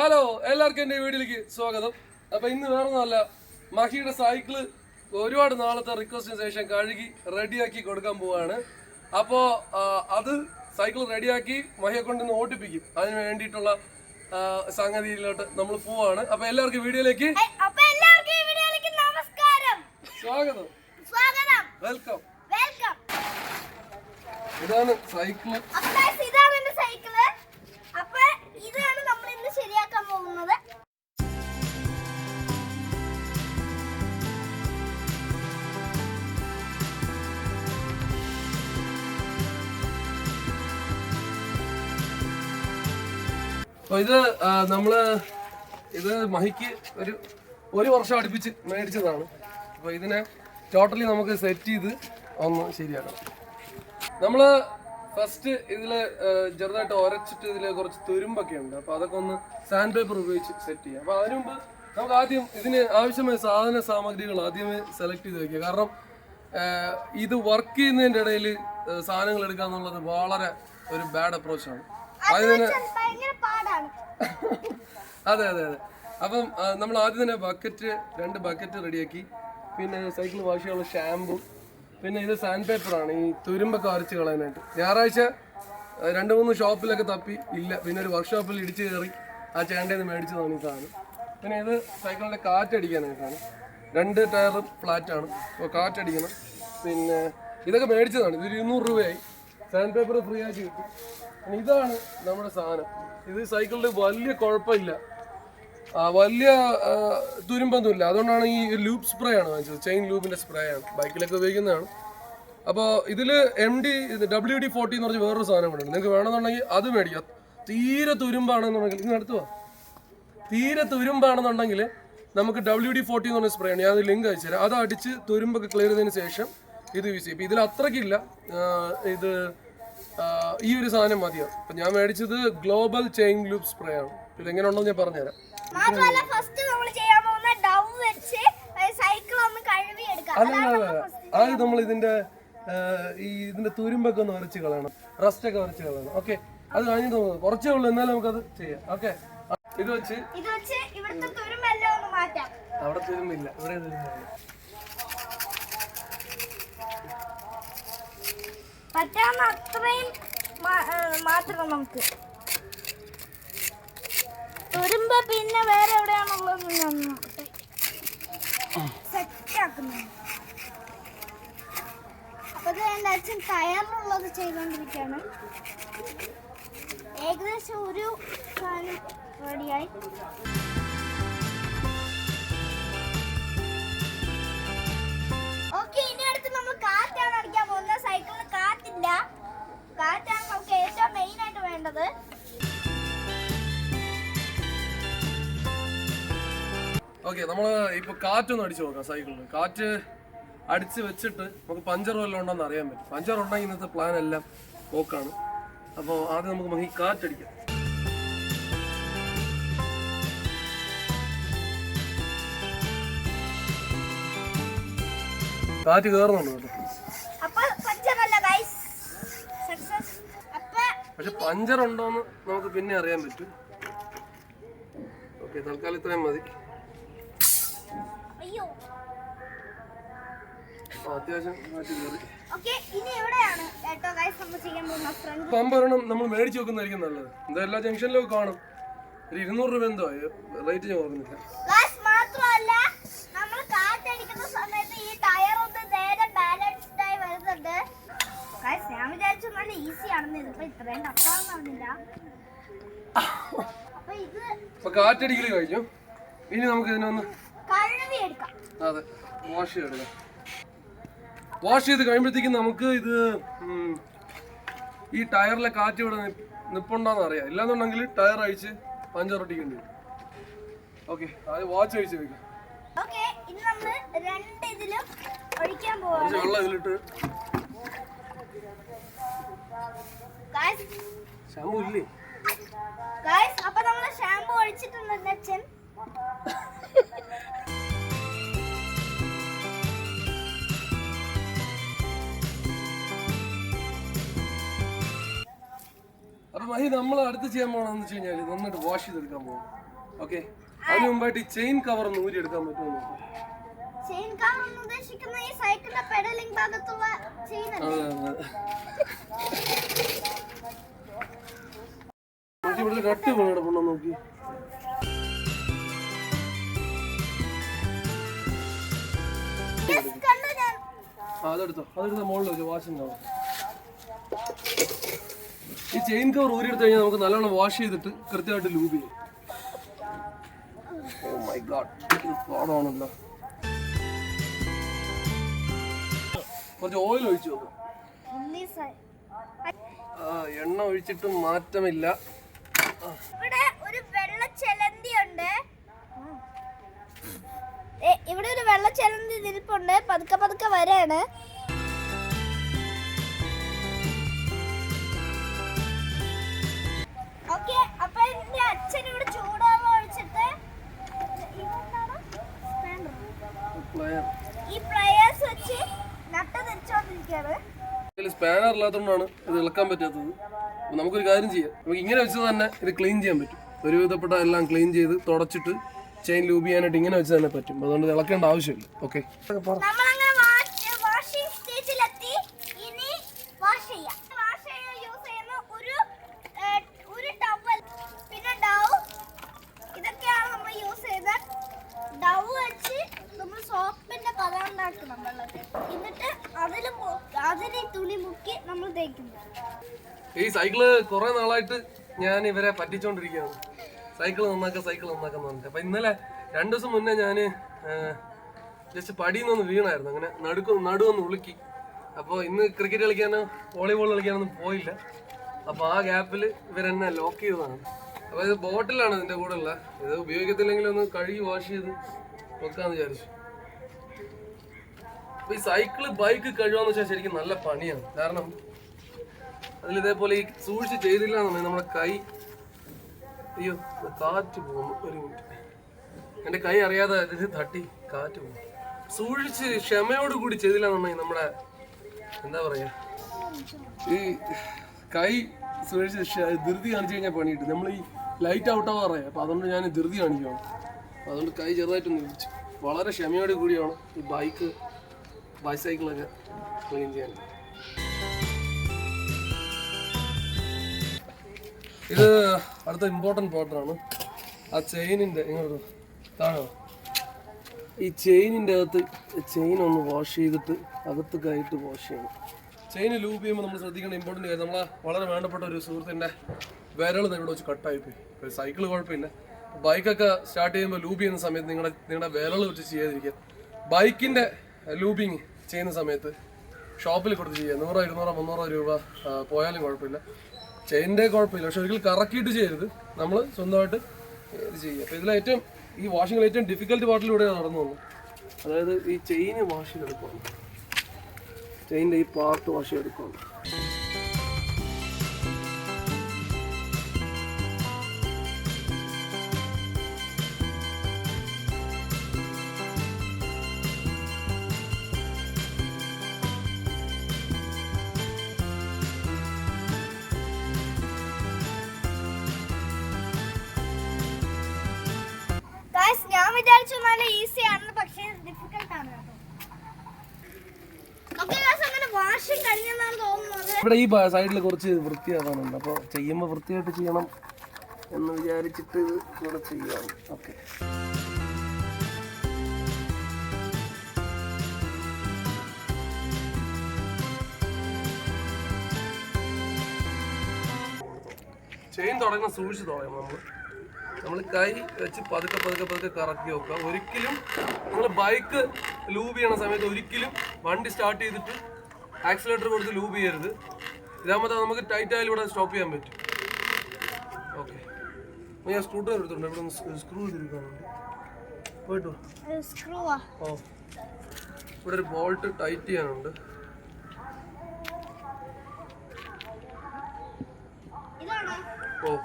Hello എല്ലാവർക്കും എന്റെ വീട്ടിലേക്ക് സ്വാഗതം. അപ്പൊ ഇന്ന് വേറൊന്നുമല്ല മഹിയുടെ സൈക്കിൾ ഒരുപാട് നാളത്തെ റിക്വസ്റ്റിന് ശേഷം കഴുകി റെഡിയാക്കി കൊടുക്കാൻ പോവാണ്. അപ്പോ അത് സൈക്കിൾ റെഡിയാക്കി മഹിയെ കൊണ്ടുവന്ന് ഓടിപ്പിക്കും. ഓട്ടിപ്പിക്കും അതിന് വേണ്ടിയിട്ടുള്ള സംഗതിയിലോട്ട് നമ്മൾ പോവാണ്. അപ്പൊ എല്ലാവർക്കും വീഡിയോയിലേക്ക് സ്വാഗതം. വെൽക്കം വെൽക്കം ഇതാണ് സൈക്കിൾ അപ്പൊ ഇത് ആ, നമ്മൾ ഇത് മഹിക്ക് ഒരു ഒരു വർഷം അടുപ്പിച്ച് മേടിച്ചതാണ്. അപ്പൊ ഇതിനെ ടോട്ടലി നമുക്ക് സെറ്റ് ചെയ്ത് ഒന്ന് ശരിയാക്കാം. നമ്മൾ ഫസ്റ്റ് ഇതിൽ ആ, ചെറുതായിട്ട് ഉരച്ചിട്ട് ഇതിൽ കുറച്ച് തുരുമ്പൊക്കെ ഉണ്ട്. അപ്പൊ അതൊക്കെ ഒന്ന് സാൻഡ് പേപ്പർ ഉപയോഗിച്ച് സെറ്റ് ചെയ്യാം. അപ്പൊ അതിനു മുമ്പ് നമുക്ക് ആദ്യം ഇതിന് ആവശ്യമായ സാധന സാമഗ്രികൾ ആദ്യമേ സെലക്ട് ചെയ്ത് വെക്കുക. കാരണം ഇത് വർക്ക് ചെയ്യുന്നതിന്റെ ഇടയിൽ സാധനങ്ങൾ എടുക്കുക എന്നുള്ളത് വളരെ ഒരു ബാഡ് അപ്രോച്ചാണ് പാടാണ് അതെ അതെ അതെ. അപ്പം നമ്മൾ ആദ്യം തന്നെ ബക്കറ്റ് രണ്ട് ബക്കറ്റ് റെഡിയാക്കി. പിന്നെ സൈക്കിൾ വാഷ് ചെയ്യാനുള്ള ഷാമ്പു പിന്നെ ഇത് സാൻഡ് പേപ്പറാണ് ഈ തുരുമ്പൊക്കെ അരച്ച് കളയാനായിട്ട്. ഞായറാഴ്ച രണ്ട് മൂന്ന് ഷോപ്പിലൊക്കെ തപ്പി. ഇല്ല പിന്നെ ഒരു വർക്ക്ഷോപ്പിൽ ഇടിച്ച് കയറി ആ ചേണ്ടേന്ന് മേടിച്ച് സാധനം. പിന്നെ ഇത് സൈക്കിളിന്റെ കാറ്റടിക്കാനായിട്ടാണ് രണ്ട് ടയറും ഫ്ലാറ്റാണ് അപ്പോൾ കാറ്റടിക്കണം. പിന്നെ ഇതൊക്കെ മേടിച്ചതാണ്. ഇതൊരു ഇരുന്നൂറ് രൂപയായി. സാൻഡ് പേപ്പർ ഫ്രീ ആയിട്ട് കിട്ടി. ഇതാണ് നമ്മുടെ സാധനം. ഇത് സൈക്കിളിൽ വലിയ കുഴപ്പമില്ല. വലിയ തുരുമ്പൊന്നുമില്ല അതുകൊണ്ടാണ് ഈ ലൂപ്പ് സ്പ്രേ ആണ് വാങ്ങിച്ചത്. ചെയിൻ ലൂബിന്റെ സ്പ്രേ ആണ്. ബൈക്കിലൊക്കെ ഉപയോഗിക്കുന്നതാണ്. അപ്പോൾ ഇതിൽ M D W D forty എന്ന് പറഞ്ഞ വേറൊരു സാധനം കൂടെ ഉണ്ട്. നിങ്ങൾക്ക് വേണമെന്നുണ്ടെങ്കിൽ അത് മേടിക്കാം. തീരെ തുരുമ്പാണെന്നുണ്ടെങ്കിൽ ഇങ്ങനെ അടുത്ത് വാ. തീരെ തുരുമ്പാണെന്നുണ്ടെങ്കിൽ നമുക്ക് ഡബ്ല്യു ഡി ഫോർട്ടി എന്ന് പറഞ്ഞ സ്പ്രേ ആണ്. ഞാൻ അത് ലിങ്ക് അയച്ചു തരാം. അത് അടിച്ച് തുരുമ്പൊക്കെ ക്ലിയർ ചെയ്തതിന് ശേഷം ഇത് യൂസ് ചെയ്യും. ഇതിൽ അത്രയ്ക്കില്ല. ഇത് ഈ ഒരു സാധനം മതിയോ? അപ്പൊ ഞാൻ മേടിച്ചത് ഗ്ലോബൽ ചെയിൻ ലൂപ്പ് സ്പ്രേ ആണ്. ഇത് എങ്ങനെ ഉണ്ടെന്ന് ഞാൻ പറഞ്ഞുതരാം. മാത്രമല്ല ഫസ്റ്റ് നമ്മൾ ചെയ്യാൻ പോകുന്ന ഡൗ വെച്ച് സൈക്കിൾ ഒന്ന് കഴുകി എടുക്കാം. അല്ല അല്ല ആദ്യം നമ്മൾ ഇതിന്റെ ഈ ഇതിന്റെ തുരുമ്പൊക്കെ ഒന്ന് വരച്ച് കളയണം. റസ്റ്റ് ഒക്കെ വരച്ച് കളയണം. ഓക്കെ അത് കഴിഞ്ഞിട്ട് നമുക്ക് കുറച്ചേ ഉള്ളൂ എന്നാലും നമുക്കത് ചെയ്യാം. ഓക്കെ ഇത് വെച്ച് അവിടെ തുരുമ്പില്ല. ഇവിടെ തുരുമ്പില്ല. പറ്റാവുന്ന അത്രയും മാ- ആ, മാറ്റണം നമുക്ക്. തുരുമ്പോ പിന്നെ വേറെ എവിടെയാണുള്ളത് ഞാൻ സെറ്റാക്കുന്നു അപ്പൊ ഇത് എന്റെ അച്ഛൻ ടയറിലുള്ളത് ചെയ്തുകൊണ്ടിരിക്കുകയാണ് ഏകദേശം ഒരു സാധനം റെഡിയായി. ഓക്കെ ഇനി അടുത്ത് നമ്മൾ കാറ്റാണ് അടിക്കാൻ പോകുന്നത്. സൈക്കിളിന് കാറ്റില്ല. കാറ്റാണ് നമുക്ക് ഏറ്റവും മെയിൻ ആയിട്ട് വേണ്ടത് ഓക്കെ നമ്മൾ ഇപ്പൊ കാറ്റൊന്ന് അടിച്ചു നോക്കാം സൈക്കിളിൽ കാറ്റ് അടിച്ച് വെച്ചിട്ട് നമുക്ക് പഞ്ചർ വല്ലതും ഉണ്ടോന്ന് അറിയാൻ പറ്റും. പഞ്ചർ ഉണ്ടെങ്കിൽ ഇന്നത്തെ പ്ലാൻ എല്ലാം പോക്കാണ് അപ്പോൾ ആദ്യം നമുക്ക് മഹി കാറ്റടിക്കാം കാറ്റ് കയറുന്നുണ്ട് കേട്ടോ അപ്പൊ പഞ്ചറല്ല ഗൈസ് സക്സസ് അപ്പൊ പക്ഷെ പഞ്ചർ ഉണ്ടോന്ന് നമുക്ക് പിന്നെ അറിയാൻ പറ്റും. ഓക്കെ തൽക്കാലം ഇത്രയും മതി. പമ്പ് ഒരെണ്ണം നമ്മൾ മേടിച്ച് വെക്കുന്നതായിരിക്കും നല്ലത്. എന്താ എല്ലാ ജംഗ്ഷനിലും കാണും. ഒരു ഇരുന്നൂറ് രൂപ എന്തോ റേറ്റ് ഞാൻ ഓർക്കുന്നില്ല. ഞാൻ വിചാരിച്ചു നല്ല ഈസി ആണെന്ന് ഇതിപ്പോ ഇത്രയും ടഫാന്ന് പറഞ്ഞില്ല. അപ്പൊ ഇത് അപ്പൊ കാറ്റടിക്കൽ കഴിഞ്ഞു. ഇനി നമുക്ക് ഇതിനൊന്ന് കഴുകി എടുക്കാം. അതെ വാഷ് ചെയ്തെടുക്കാം. വാഷ് ചെയ്ത് കഴിയുമ്പോഴത്തേക്കും നമുക്ക് ഇത് ഈ ടയറിലെ കാറ്റ് ഇവിടെ നിപ്പ് നിപ്പുണ്ടോന്ന് അറിയാം. ഇല്ലാന്നുണ്ടെങ്കിൽ ടയർ അഴിച്ച് പഞ്ചർ ഒട്ടിക്കേണ്ടി വരും. ഓക്കെ അത് വാച്ച് അഴിച്ച് വെക്കാം. ഓക്കെ നമ്മൾ രണ്ട് ഇതിലും ഒഴിക്കാൻ വെള്ളം ഇതിലിട്ട് ഷാമ്പു ഇല്ലേ? ഗൈസ് അപ്പൊ നമ്മൾ ഷാമ്പു ഒഴിച്ചിട്ടുണ്ട് അച്ഛൻ? അപ്പൊ മഹി നമ്മൾ അടുത്ത് ചെയ്യാൻ പോണെന്ന് വെച്ച് കഴിഞ്ഞാൽ നന്നായിട്ട് വാഷ് ചെയ്തെടുക്കാൻ പോകും ഓക്കെ അതിന് മുമ്പായിട്ട് ഈ ചെയിൻ കവർ ഒന്ന് ഊരി എടുക്കാൻ പറ്റുമോ നോക്കാം. ചെയിൻ കാർ എന്ന് ഉദ്ദേശിക്കുന്ന ഈ സൈക്കിളിന്റെ പെഡലിംഗ് ഭാഗത്തുള്ള ചെയിൻ അല്ലേ. നോക്കി ഇവിടുത്തെ കട്ട് വീണ് കിടപ്പുണ്ടോ നോക്കി. Yes, കണ്ടു ഞാൻ. ആ അതെടുത്തോ. അതെടുത്ത മുകളിൽ വെച്ചു വാഷ് ഉണ്ടാവും ഈ ചെയിൻ കവർ ഊരിയെടുത്ത് കഴിഞ്ഞാൽ നമുക്ക് നല്ലോണം വാഷ് ചെയ്തിട്ട് കൃത്യമായിട്ട് ലൂബ് ചെയ്യും. ഓ മൈ ഗാഡ് ഇത് പാടാണല്ലോ. കുറച്ച് ഓയിൽ ഒഴിച്ചു നോക്കാം എണ്ണ ഒഴിച്ചിട്ടും മാറ്റമില്ല. ഇവിടെ ഒരു വെള്ള ചെലന്തി ഉണ്ട് ഇവിടെ ഒരു വെള്ള ചെലന്തി നിൽപ്പുണ്ട് പതുക്കെ പതുക്കെ വരാണ്. സ്പാനർ ഇല്ലാത്തതുകൊണ്ടാണ് ഇത് ഇളക്കാൻ പറ്റാത്തത്. അപ്പൊ നമുക്കൊരു കാര്യം ചെയ്യാം. നമുക്ക് ഇങ്ങനെ വെച്ച് തന്നെ ഇത് ക്ലീൻ ചെയ്യാൻ പറ്റും. ഒരുവിധപ്പെട്ട എല്ലാം ക്ലീൻ ചെയ്ത് തുടച്ചിട്ട് ചെയിൻ ലൂബ് ചെയ്യാനായിട്ട് ഇങ്ങനെ വെച്ച് തന്നെ പറ്റും. അതുകൊണ്ട് ഇളക്കേണ്ട ആവശ്യമില്ല. ഓക്കെ നമ്മളങ്ങനെ വാഷിംഗ് സ്റ്റേജിലെത്തി ഇനി വാഷ് ചെയ്യാം വാഷ് ചെയ്യാൻ യൂസ് ചെയ്യുന്ന ഒരു ഏഹ്, ഒരു ടവൽ പിന്നെ ഡൗ ഇതൊക്കെയാണ് നമ്മൾ യൂസ് ചെയ്യുന്നത് ഡൗ വെച്ച് നമ്മൾ സോപ്പിന്റെ കഥ ഉണ്ടാക്കണം വെള്ളത്തിൽ എന്നിട്ട് അതിൽ അതിൽ ഈ തുണി മുക്കി നമ്മൾ തേക്കുന്നു ഈ സൈക്കിൾ കുറെ നാളായിട്ട് ഞാൻ ഇവരെ പറ്റിച്ചോണ്ടിരിക്കുകയാണ്. സൈക്കിൾ നന്നാക്കാം സൈക്കിൾ നന്നാക്കാൻ പറഞ്ഞിട്ട്. അപ്പൊ ഇന്നലെ രണ്ടു ദിവസം മുന്നേ ഞാൻ ജസ്റ്റ് പടിയിൽ വീണായിരുന്നു. അങ്ങനെ നടുക്ക് നടുവൊന്ന് ഉളുക്കി. അപ്പോൾ ഇന്ന് ക്രിക്കറ്റ് കളിക്കാനോ വോളിബോൾ കളിക്കാനൊന്നും പോയില്ല. അപ്പോൾ ആ ഗ്യാപ്പിൽ ഇവരെന്നെ ലോക്ക് ചെയ്തതാണ്. അപ്പോൾ ഇത് ബോട്ടിലാണ് ഇതിന്റെ കൂടെ ഉള്ള. ഇത് ഉപയോഗിക്കത്തില്ലെങ്കിൽ ഒന്ന് കഴുകി വാഷ് ചെയ്ത് വെക്കാന്ന് വിചാരിച്ചു. അപ്പോൾ ഈ സൈക്കിൾ ബൈക്ക് കഴുകാന്ന് വെച്ചാൽ ശരിക്കും നല്ല പണിയാണ്. കാരണം അതിൽ ഇതേപോലെ ഈ സൂക്ഷിച്ച് ചെയ്തില്ല എന്നുണ്ടെങ്കിൽ നമ്മുടെ കൈ അയ്യോ കാറ്റ് പോകുന്നു. ഒരു മിനിറ്റ്. എന്റെ കൈ അറിയാതെ ഇത് തട്ടി കാറ്റ് പോകും സൂക്ഷിച്ച് ക്ഷമയോട് കൂടി ചെയ്തില്ല എന്നുണ്ടെങ്കിൽ നമ്മുടെ എന്താ പറയുക ഈ കൈ സൂക്ഷിച്ച് ക്ഷ- ധൃതി കാണിച്ചു കഴിഞ്ഞാൽ പണി കിട്ടും നമ്മൾ ഈ ലൈറ്റ് ഔട്ട് പറയാം. അപ്പോൾ അതുകൊണ്ട് ഞാൻ ധൃതി കാണിക്കുകയാണ് അതുകൊണ്ട് കൈ ചെറുതായിട്ടൊന്ന് വിളിച്ചു. വളരെ ക്ഷമയോട് കൂടിയാണ് ഈ ബൈക്ക് ബൈസൈക്കിളൊക്കെ ക്ലീൻ ചെയ്യാൻ. ഇത് അടുത്ത ഇമ്പോർട്ടന്റ് പാർട്ടാണ് ആ ചെയിനിന്റെ ഇങ്ങോട്ട് താഴെ. ഈ ചെയിനിന്റെ അകത്ത് ചെയിൻ ഒന്ന് വാഷ് ചെയ്തിട്ട് അകത്ത് കയറ്റ് വാഷ് ചെയ്യണം. ചെയിൻ ലൂപ്പ് ചെയ്യുമ്പോൾ നമ്മൾ ശ്രദ്ധിക്കേണ്ട ഇമ്പോർട്ടന്റ് കാര്യം നമ്മളെ വളരെ വേണ്ടപ്പെട്ട ഒരു സുഹൃത്തിന്റെ വിരൽ ഇവിടെ വെച്ച് കട്ടായിപ്പോയി ഒരു സൈക്കിൾ കുഴപ്പമില്ല. ബൈക്കൊക്കെ സ്റ്റാർട്ട് ചെയ്യുമ്പോൾ ലൂപ്പ് ചെയ്യുന്ന സമയത്ത് നിങ്ങളുടെ നിങ്ങളുടെ വിരൽ വെച്ച് ചെയ്യാതിരിക്കുക. ബൈക്കിന്റെ ലൂപ്പിങ് ചെയ്യുന്ന സമയത്ത് ഷോപ്പിൽ കൊടുത്ത് ചെയ്യുക. നൂറോ ഇരുന്നൂറോ മുന്നൂറോ രൂപ പോയാലും കുഴപ്പമില്ല. ചെയിന്റെ കുഴപ്പമില്ല. പക്ഷെ ഒരിക്കലും കറക്കിയിട്ട് ചെയ്യരുത്. നമ്മൾ സ്വന്തമായിട്ട് ഇത് ചെയ്യുക. അപ്പോൾ ഇതിലേറ്റവും ഈ വാഷിങ്ങിൽ ഏറ്റവും ഡിഫിക്കൽട്ട് പാർട്ടിലൂടെ നടന്നു വന്നു അതായത് ഈ ചെയിന് വാഷ് ചെയ്തെടുക്കുകയാണ് ചെയിന്റെ ഈ പാർട്ട് വാഷ് ചെയ്തെടുക്കുകയാണ് ഇവിടെ ഈ സൈഡിൽ കുറച്ച് വൃത്തിയാകാനുണ്ട് അപ്പോൾ ചെയ്യുമ്പോൾ വൃത്തിയായിട്ട് ചെയ്യണം എന്ന് വിചാരിച്ചിട്ട് ഇവിടെ ചെയ്യാം ഓക്കെ ചെയിൻ തുടങ്ങുന്ന സൂക്ഷിച്ച് തുടങ്ങണം നമ്മൾ നമ്മൾ കൈ വെച്ച് പതുക്കെ പതുക്കെ പതുക്കെ കറക്കി വെക്കുക. ഒരിക്കലും നമ്മൾ ബൈക്ക് ലൂബ് ചെയ്യണ സമയത്ത് ഒരിക്കലും വണ്ടി സ്റ്റാർട്ട് ചെയ്തിട്ട് ആക്സിലേറ്റർ കൊടുത്ത് ലൂബ് ചെയ്യരുത്. ഇതാകുമ്പോൾ നമുക്ക് ടൈറ്റ് ആയാലും ഇവിടെ സ്റ്റോപ്പ് ചെയ്യാൻ പറ്റും. ഓക്കെ ഞാൻ സ്ക്രൂ ഡ്രൈവർ എടുത്തിട്ടുണ്ട്. ഇവിടെ സ്ക്രൂ ചെയ്തിരിക്കാനുണ്ട് പോയിട്ടോ? ഓ. ഇവിടെ ഒരു ബോൾട്ട് ടൈറ്റ് ചെയ്യാനുണ്ട്. ഓ.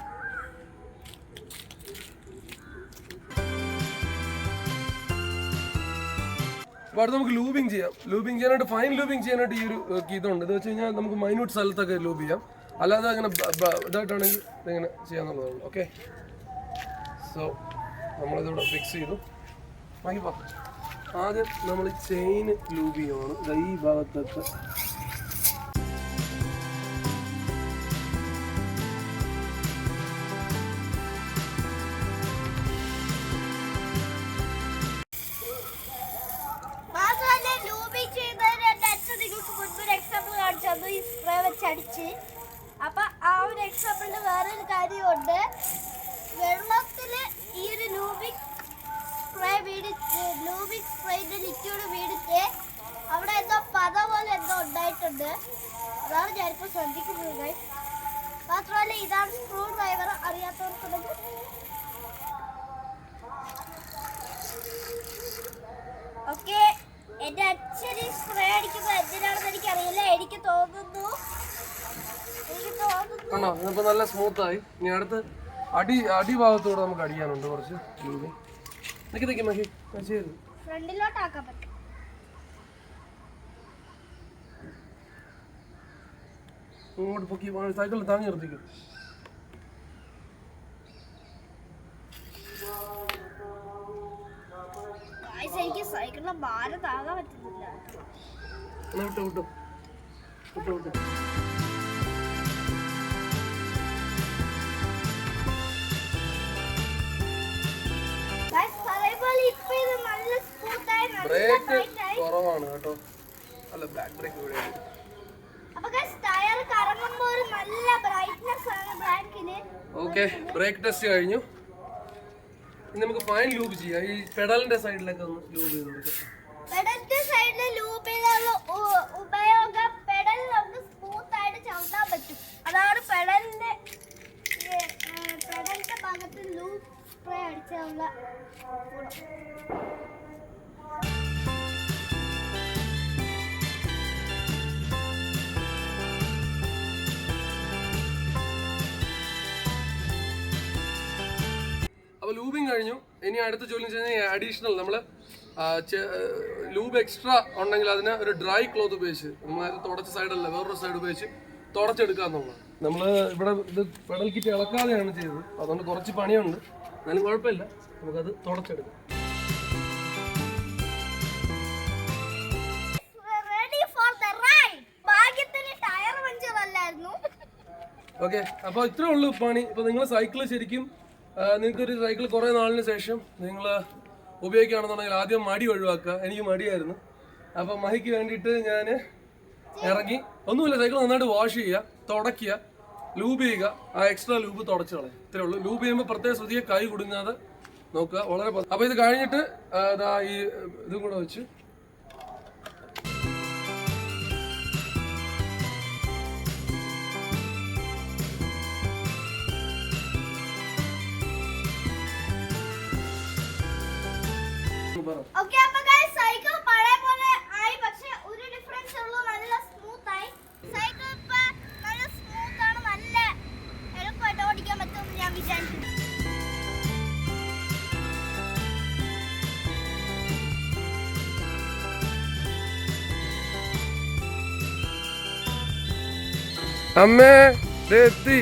അപ്പോൾ നമുക്ക് ലൂബിങ് ചെയ്യാം. ലൂബിങ് ചെയ്യാനായിട്ട് ഫൈൻ ലൂബിങ് ചെയ്യാനായിട്ട് ഈ ഒരു ഗീതമുണ്ട് ഇത് വെച്ച് കഴിഞ്ഞാൽ നമുക്ക് മൈന്യൂട്ട് സ്ഥലത്തൊക്കെ ലൂബ് ചെയ്യാം. അല്ലാതെ അങ്ങനെ ഇതായിട്ടാണെങ്കിൽ ഇങ്ങനെ ചെയ്യാന്നുള്ളതാണ്. ഓക്കെ സോ നമ്മളിതിവിടെ ഫിക്സ് ചെയ്തു. ആദ്യം നമ്മൾ ചെയിൻ ലൂബ് ചെയ്യുവാണ്. ഈ ഭാഗത്തൊക്കെ അതാണ് ഞാനിപ്പോൾ ശ്രദ്ധിക്കുന്നത് ഗൈസ് മാത്രമല്ല ഇതാണ് സ്ക്രൂ ഡ്രൈവർ അറിയാത്തവർക്കുണ്ടെങ്കിൽ ഓക്കെ എന്റെ അച്ഛൻ ഈ സ്പ്രേ അടിക്കുമ്പോ എന്തിനാണെന്ന് എനിക്കറിയില്ല. എനിക്ക് തോന്നുന്നു. എനിക്ക് തോന്നുന്നു. നല്ല സ്മൂത്ത് ആയി. ഇനി അടുത്ത് അടി അടിഭാഗത്തൂടെ നമുക്ക് അടിക്കാനുണ്ട് കുറച്ച്. ലൂബ് നിക്ക് നിക്ക് മഹി ഫ്രണ്ടിലോട്ടാക്കാൻ പറ്റും. ഇങ്ങോട്ട് പൊക്കി സൈക്കിൾ താങ്ങി നിർത്തിക്കും. എനിക്ക് ഭാരം താങ്ങാൻ പറ്റുന്നില്ല. വിട്ടു വിട്ടു. വിട്ടു വിട്ടു. ബ്രേക്ക് കുറവാണ് കേട്ടോ. അല്ല ബാക്ക് ബ്രേക്ക് ഇവിടെ അപ്പൊ ഗൈസ് ടയർ കറങ്ങുമ്പോ ഒരു നല്ല ബ്രൈറ്റ്നെസ് ആണ് ബ്ലാക്കിന് ഓക്കെ ബ്രേക്ക് ടെസ്റ്റ് കഴിഞ്ഞു. ഇനി നമുക്ക് ഫൈൻ ലൂബ് ചെയ്യാം. ഈ പെഡലിന്റെ സൈഡിലൊക്കെ ഒന്ന് ലൂബ് ചെയ്ത് കൊടുക്കാം. പെഡലിന്റെ സൈഡിൽ ലൂപ്പ് ചെയ്തുള്ള ഉ- ഉപയോഗം പെഡൽ നമുക്ക് സ്മൂത്ത് ആയിട്ട് ചവിട്ടാൻ പറ്റും. അതാണ് പെഡലിന്റെ പെഡലിന്റെ ഭാഗത്ത് ലൂപ്പ് സ്പ്രേ അടിച്ചുള്ള അപ്പോൾ ലൂബിങ് കഴിഞ്ഞു. ഇനി അടുത്ത ജോലി കഴിഞ്ഞാൽ അഡീഷണൽ നമ്മൾ ലൂബ് എക്സ്ട്രാ ഉണ്ടെങ്കിൽ അതിന് ഒരു ഡ്രൈ ക്ലോത്ത് ഉപയോഗിച്ച് നമ്മൾ തുടച്ച സൈഡല്ല വേറൊരു സൈഡ് ഉപയോഗിച്ച് തുടച്ചെടുക്കുക എന്നുള്ളത് നമ്മൾ ഇവിടെ ഇത് പെടൽ കിറ്റ് ഇളക്കാതെയാണ് ചെയ്തത്. അതുകൊണ്ട് കുറച്ച് പണിയുണ്ട്. എന്നാലും കുഴപ്പമില്ല. നമുക്കത് തുടച്ചെടുക്കാം. ഓക്കെ അപ്പോൾ ഇത്രേ ഉള്ളൂ പണി. ഇപ്പോൾ നിങ്ങൾ സൈക്കിൾ ശരിക്കും നിങ്ങൾക്ക് ഒരു സൈക്കിൾ കുറേ നാളിന് ശേഷം നിങ്ങൾ ഉപയോഗിക്കുകയാണെന്നുണ്ടെങ്കിൽ ആദ്യം മടി ഒഴിവാക്കുക. എനിക്ക് മടിയായിരുന്നു. അപ്പോൾ മഹിക്ക് വേണ്ടിയിട്ട് ഞാൻ ഇറങ്ങി. ഒന്നുമില്ല സൈക്കിൾ നന്നായിട്ട് വാഷ് ചെയ്യുക തുടയ്ക്കുക ലൂബ് ചെയ്യുക. ആ എക്സ്ട്രാ ലൂബ് തുടച്ച് ഇത്രേ ഉള്ളൂ. ലൂബ് ചെയ്യുമ്പോൾ പ്രത്യേക ശ്രദ്ധിക്കുക കൈ കുടുങ്ങാതെ നോക്കുക. വളരെ അപ്പോൾ ഇത് കഴിഞ്ഞിട്ട് ഈ ഇതും കൂടെ വെച്ച് ഓക്കെ അപ്പൊ ഗൈസ് സൈക്കിൾ പഴയ പോലെ ആയി പക്ഷെ ഒരു ഡിഫറൻസ് ഉള്ളൂ. നല്ല സ്മൂത്ത് ആയി. സൈക്കിൾ ഇപ്പൊ നല്ല സ്മൂത്ത് ആണ്. നല്ല എളുപ്പമായിട്ട് ഓടിക്കാൻ പറ്റുമെന്ന് ഞാൻ വിചാരിക്കുന്നു. അമ്മേ എത്തി.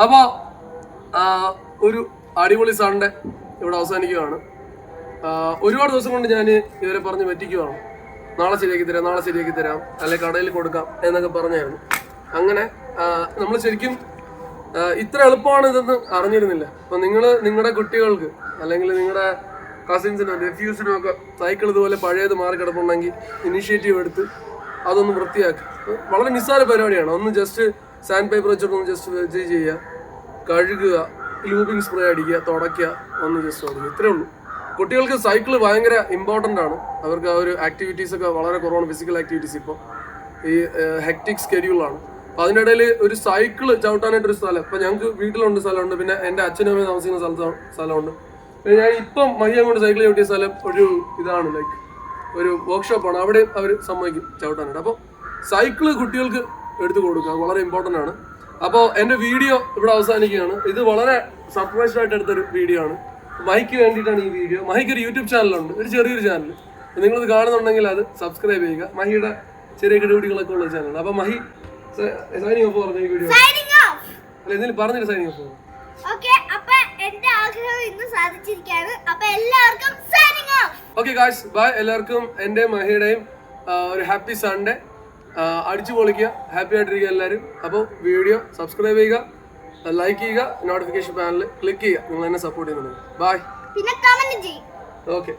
അപ്പൊ ആ, ഒരു അടിപൊളി സൺഡേ ഇവിടെ അവസാനിക്കുകയാണ്. ഒരുപാട് ദിവസം കൊണ്ട് ഞാൻ ഇവരെ പറഞ്ഞ് പറ്റിക്കുവാണ്. നാളെ ശരിയാക്കി തരാം നാളെ ശരിയാക്കി തരാം അല്ലെ കടയിൽ കൊടുക്കാം എന്നൊക്കെ പറഞ്ഞായിരുന്നു. അങ്ങനെ നമ്മൾ ശരിക്കും ഇത്ര എളുപ്പമാണ് ഇതെന്ന് അറിഞ്ഞിരുന്നില്ല. അപ്പൊ നിങ്ങൾ നിങ്ങളുടെ കുട്ടികൾക്ക് അല്ലെങ്കിൽ നിങ്ങളുടെ കസിൻസിനോ നെഫ്യൂസിനോ ഒക്കെ സൈക്കിൾ ഇതുപോലെ പഴയത് മാറി കിടപ്പുണ്ടെങ്കിൽ ഇനിഷ്യേറ്റീവ് എടുത്ത് അതൊന്ന് വൃത്തിയാക്കുക വളരെ നിസ്സാര പരിപാടിയാണ്. ഒന്ന് ജസ്റ്റ് സാൻഡ് പേപ്പർ വെച്ചിട്ടൊന്ന് ജസ്റ്റ് ഇത് ചെയ്യുക. കഴുകുക ലൂബിങ് സ്പ്രേ അടിക്കുക തുടയ്ക്കുക ഒന്ന് ജസ്റ്റ് തുടങ്ങി. ഇത്രേ ഉള്ളൂ. കുട്ടികൾക്ക് സൈക്കിൾ ഭയങ്കര ഇമ്പോർട്ടന്റ് ആണ്. അവർക്ക് ആ ഒരു ആക്ടിവിറ്റീസ് ഒക്കെ വളരെ കുറവാണ്. ഫിസിക്കൽ ആക്ടിവിറ്റീസ് ഇപ്പോൾ ഈ ഹെക്ടിക് സ്കെഡ്യൂളാണ് അപ്പോൾ അതിനിടയിൽ ഒരു സൈക്കിൾ ചവിട്ടാനായിട്ടൊരു സ്ഥലം. ഇപ്പം ഞങ്ങൾക്ക് വീട്ടിലുണ്ട് സ്ഥലമുണ്ട്. പിന്നെ എന്റെ അച്ഛനും അമ്മയും താമസിക്കുന്ന സ്ഥലത്ത് സ്ഥലമുണ്ട്. പിന്നെ ഞാൻ ഇപ്പം മയ്യം കൊണ്ട് സൈക്കിൾ ചവിട്ടിയ സ്ഥലം ഒരു ഇതാണ് ലൈക്ക് ഒരു വർക്ക്ഷോപ്പാണ് അവിടെ അവർ സമ്മതിക്കും ചവിട്ടാനായിട്ട്. അപ്പോൾ സൈക്കിൾ കുട്ടികൾക്ക് എടുത്തു കൊടുക്കുക. വളരെ ഇമ്പോർട്ടന്റ് ആണ്. അപ്പോൾ എന്റെ വീഡിയോ ഇവിടെ അവസാനിക്കുകയാണ്. ഇത് വളരെ സർപ്രൈസ്ഡ് ആയിട്ട് എടുത്തൊരു വീഡിയോ ആണ്. മൈക്ക് വേണ്ടിയിട്ടാണ് ഈ വീഡിയോ മഹിക്ക് ഒരു യൂട്യൂബ് ചാനലുണ്ട് ഒരു ചെറിയൊരു ചാനൽ നിങ്ങളിത് കാണുന്നുണ്ടെങ്കിൽ അത് സബ്സ്ക്രൈബ് ചെയ്യുക. മഹിയുടെ ചെറിയ കിടുപിടികളൊക്കെ ഉള്ള ചാനലാണ് അപ്പോൾ മഹി സൈനിങ് ഓഫ് പറഞ്ഞു ഈ വീഡിയോ അല്ല എന്തെങ്കിലും പറഞ്ഞിട്ട് സൈനിങ് ഓഫ് എന്റെ ആഗ്രഹം ഇന്ന് സാധിച്ചിരിക്കുകയാണ്. അപ്പൊ എല്ലാവർക്കും ഓക്കെ ഗായ്സ് ബൈ എല്ലാവർക്കും എന്റെ മഹിയുടെയും ഒരു ഹാപ്പി സൺഡേ അടിച്ചു പൊളിക്കുക. ഹാപ്പി ആയിട്ടിരിക്കുക എല്ലാവരും. അപ്പോൾ വീഡിയോ സബ്സ്ക്രൈബ് ചെയ്യുക ലൈക്ക് ചെയ്യുക നോട്ടിഫിക്കേഷൻ പാനൽ ക്ലിക്ക് ചെയ്യുക. നിങ്ങൾ എന്നെ സപ്പോർട്ട് ചെയ്യുന്നുണ്ട്. ബൈ പിന്നെ ഓക്കെ